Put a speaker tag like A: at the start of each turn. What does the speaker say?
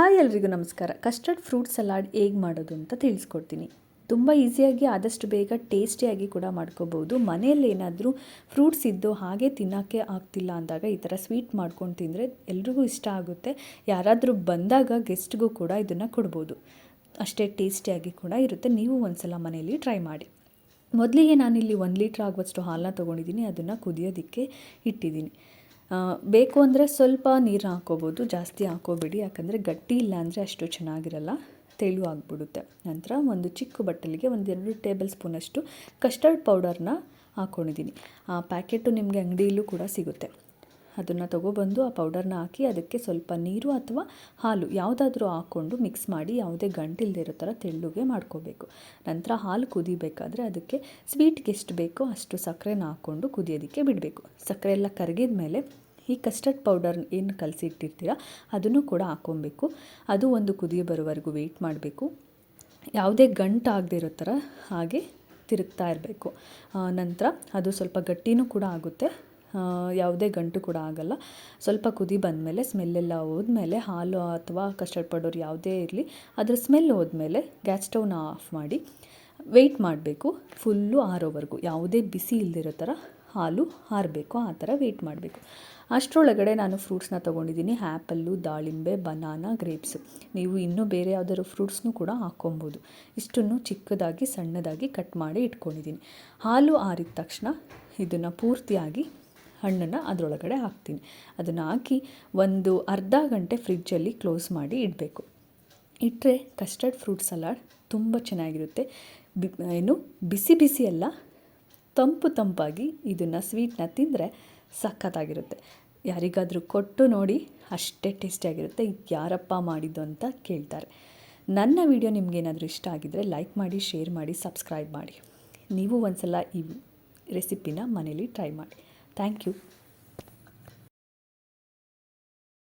A: Hi ಎಲ್ರಿಗೂ ನಮಸ್ಕಾರ. Custard fruit salad ಹೇಗೆ ಮಾಡೋದು ಅಂತ ತಿಳಿಸ್ಕೊಡ್ತೀನಿ. ತುಂಬ ಈಸಿಯಾಗಿ, ಆದಷ್ಟು ಬೇಗ ಟೇಸ್ಟಿಯಾಗಿ ಕೂಡ ಮಾಡ್ಕೋಬೋದು. ಮನೆಯಲ್ಲಿ ಏನಾದರೂ ಫ್ರೂಟ್ಸ್ ಇದ್ದು ಹಾಗೆ ತಿನ್ನೋಕ್ಕೆ ಆಗ್ತಿಲ್ಲ ಅಂದಾಗ ಈ ಥರ ಸ್ವೀಟ್ ಮಾಡ್ಕೊಂಡು ತಿಂದರೆ ಎಲ್ರಿಗೂ ಇಷ್ಟ ಆಗುತ್ತೆ. ಯಾರಾದರೂ ಬಂದಾಗ ಗೆಸ್ಟ್ಗೂ ಕೂಡ ಇದನ್ನು ಕೊಡ್ಬೋದು. ಅಷ್ಟೇ ಟೇಸ್ಟಿಯಾಗಿ ಕೂಡ ಇರುತ್ತೆ. ನೀವು ಒಂದ್ಸಲ ಮನೆಯಲ್ಲಿ ಟ್ರೈ ಮಾಡಿ. ಮೊದಲಿಗೆ ನಾನಿಲ್ಲಿ ಒಂದು ಲೀಟ್ರ್ ಆಗುವಷ್ಟು ಹಾಲನ್ನ ತೊಗೊಂಡಿದ್ದೀನಿ. ಅದನ್ನು ಕುದಿಯೋದಕ್ಕೆ ಇಟ್ಟಿದ್ದೀನಿ. ಬೇಕು ಅಂದರೆ ಸ್ವಲ್ಪ ನೀರು ಹಾಕ್ಕೋಬೋದು, ಜಾಸ್ತಿ ಹಾಕೋಬೇಡಿ ಯಾಕಂದರೆ ಗಟ್ಟಿ ಇಲ್ಲ ಅಂದರೆ ಅಷ್ಟು ಚೆನ್ನಾಗಿರಲ್ಲ. ತೆಳು ಆಗಿಬಿಡುತ್ತೆ. ನಂತರ ಒಂದು ಚಿಕ್ಕ ಬಟ್ಟಲಿಗೆ ಒಂದೆರಡು ಟೇಬಲ್ ಸ್ಪೂನಷ್ಟು ಕಸ್ಟರ್ಡ್ ಪೌಡರ್ನ ಹಾಕ್ಕೊಂಡಿದ್ದೀನಿ ಆ ಪ್ಯಾಕೆಟು ನಿಮಗೆ ಅಂಗಡಿಯಲ್ಲೂ ಕೂಡ ಸಿಗುತ್ತೆ. ಅದನ್ನು ತೊಗೊಬಂದು ಆ ಪೌಡರ್ನ ಹಾಕಿ ಅದಕ್ಕೆ ಸ್ವಲ್ಪ ನೀರು ಅಥವಾ ಹಾಲು ಯಾವುದಾದ್ರೂ ಹಾಕ್ಕೊಂಡು ಮಿಕ್ಸ್ ಮಾಡಿ ಯಾವುದೇ ಗಂಟಿಲ್ಲದೆ ಇರೋ ಥರ ತೆಳ್ಳುಗೆ ಮಾಡ್ಕೋಬೇಕು. ನಂತರ ಹಾಲು ಕುದಿಬೇಕಾದ್ರೆ ಅದಕ್ಕೆ ಸ್ವೀಟ್ಗೆ ಎಷ್ಟು ಬೇಕೋ ಅಷ್ಟು ಸಕ್ಕರೆನ ಹಾಕ್ಕೊಂಡು ಕುದಿಯೋದಕ್ಕೆ ಬಿಡಬೇಕು. ಸಕ್ಕರೆ ಎಲ್ಲ ಕರಗಿದ ಮೇಲೆ ಈ ಕಸ್ಟರ್ಡ್ ಪೌಡರ್ ಏನು ಕಲಸಿ ಇಟ್ಟಿರ್ತೀರ ಅದನ್ನು ಕೂಡ ಹಾಕ್ಕೊಬೇಕು. ಅದು ಒಂದು ಕುದಿ ಬರೋವರೆಗೂ ವೆಯ್ಟ್ ಮಾಡಬೇಕು. ಯಾವುದೇ ಗಂಟು ಆಗದೆ ಇರೋ ಥರ ಹಾಗೆ ತಿರುಗ್ತಾ ಇರಬೇಕು. ನಂತರ ಅದು ಸ್ವಲ್ಪ ಗಟ್ಟಿನೂ ಕೂಡ ಆಗುತ್ತೆ. ಯಾವುದೇ ಗಂಟು ಕೂಡ ಆಗಲ್ಲ. ಸ್ವಲ್ಪ ಕುದಿ ಬಂದಮೇಲೆ ಸ್ಮೆಲ್ಲೆಲ್ಲ ಹೋದ್ಮೇಲೆ, ಹಾಲು ಅಥವಾ ಕಸ್ಟರ್ಡ್ ಪೌಡರ್ ಯಾವುದೇ ಇರಲಿ, ಅದರ ಸ್ಮೆಲ್ ಹೋದ್ಮೇಲೆ ಗ್ಯಾಸ್ ಸ್ಟವ್ನ ಆಫ್ ಮಾಡಿ ವೆಯ್ಟ್ ಮಾಡಬೇಕು. ಫುಲ್ಲು ಆರೋವರೆಗೂ. ಯಾವುದೇ ಬಿಸಿ ಇಲ್ದಿರೋ ಥರ ಹಾಲು ಹಾರಬೇಕು ಆ ಥರ ವೆಯ್ಟ್ ಮಾಡಬೇಕು. ಅಷ್ಟರೊಳಗಡೆ ನಾನು ಫ್ರೂಟ್ಸ್ನ ತೊಗೊಂಡಿದ್ದೀನಿ. ಆ್ಯಪಲ್ಲು ದಾಳಿಂಬೆ ಬನಾನಾ ಗ್ರೇಪ್ಸು ನೀವು ಇನ್ನೂ ಬೇರೆ ಯಾವ್ದಾದ್ರು ಫ್ರೂಟ್ಸ್ನೂ ಕೂಡ ಹಾಕ್ಕೊಬೋದು. ಇಷ್ಟನ್ನು ಚಿಕ್ಕದಾಗಿ, ಸಣ್ಣದಾಗಿ ಕಟ್ ಮಾಡಿ ಇಟ್ಕೊಂಡಿದ್ದೀನಿ. ಹಾಲು ಆರಿದ ತಕ್ಷಣ ಇದನ್ನು ಪೂರ್ತಿಯಾಗಿ ಹಣ್ಣನ್ನು ಅದರೊಳಗಡೆ ಹಾಕ್ತೀನಿ. ಅದನ್ನು ಹಾಕಿ ಒಂದು ಅರ್ಧ ಗಂಟೆ ಫ್ರಿಜ್ಜಲ್ಲಿ ಕ್ಲೋಸ್ ಮಾಡಿ ಇಡಬೇಕು. ಇಟ್ಟರೆ ಕಸ್ಟರ್ಡ್ ಫ್ರೂಟ್ ಸಲಾಡ್ ತುಂಬ ಚೆನ್ನಾಗಿರುತ್ತೆ. ಬಿ, ಏನು ಬಿಸಿ ಬಿಸಿ ಅಲ್ಲ, ತಂಪು ತಂಪಾಗಿ ಇದನ್ನು ಸ್ವೀಟ್ನ ತಿಂದರೆ ಸಖತ್ತಾಗಿರುತ್ತೆ. ಯಾರಿಗಾದರೂ ಕೊಟ್ಟು ನೋಡಿ ಅಷ್ಟೇ ಟೇಸ್ಟಿಯಾಗಿರುತ್ತೆ. ಇದು ಯಾರಪ್ಪ ಮಾಡಿದ್ದು ಅಂತ ಕೇಳ್ತಾರೆ. ನನ್ನ ವಿಡಿಯೋ ನಿಮಗೇನಾದರೂ ಇಷ್ಟ ಆಗಿದ್ದರೆ ಲೈಕ್ ಮಾಡಿ, ಶೇರ್ ಮಾಡಿ, ಸಬ್ಸ್ಕ್ರೈಬ್ ಮಾಡಿ. ನೀವು ಒಂದು ಸಲ ಈ ರೆಸಿಪಿನ ಮನೇಲಿ ಟ್ರೈ ಮಾಡಿ. Thank you